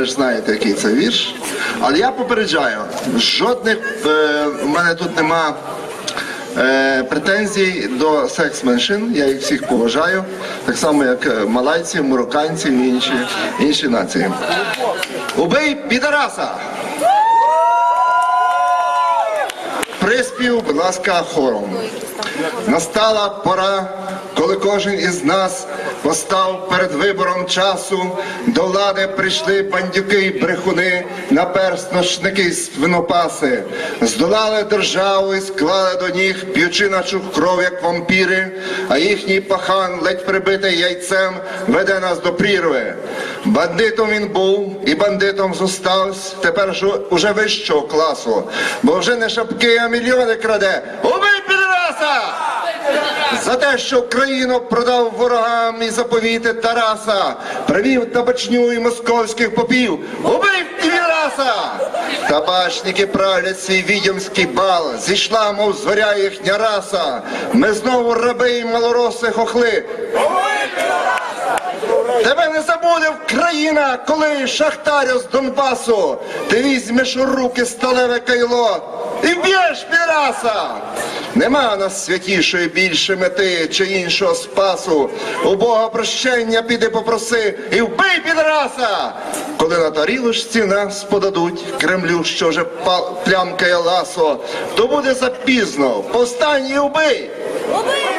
ви ж знаєте, який це вірш. Але я попереджаю, жодних е, у мене тут нема е, претензій до секс-меншин. Я їх всіх поважаю, так само як е, малайців, марокканців і інші, інші нації. Убий підараса! Приспів, будь ласка, хором. Настала пора, коли кожен із нас постав перед вибором часу. До влади прийшли бандюки й брехуни, наперсношники й свинопаси. Здолали державу і склали до ніг, п'ючи нашу кров, як вампіри, а їхній пахан, ледь прибитий яйцем, веде нас до прірви. Бандитом він був і бандитом зостався, тепер уже вищого класу, бо вже не шапки, а мільйони краде. За те, що країну продав ворогам і заповіти Тараса, привів табачню і московських попів. Убив підраса! Табачники правлять свій відьомський бал, зійшла, мов зоря їхня раса. Ми знову раби і малороси хохли. Тебе не забуде країна, коли шахтарю з Донбасу ти візьмеш у руки сталеве кайло і вб'єш підраса. Нема нас святішої більше мети чи іншого спасу. У Бога прощення піди попроси і вбий підраса. Коли на тарілочці нас подадуть Кремлю, що вже плямкає ласо, то буде запізно. Повстань і вбий. Убий!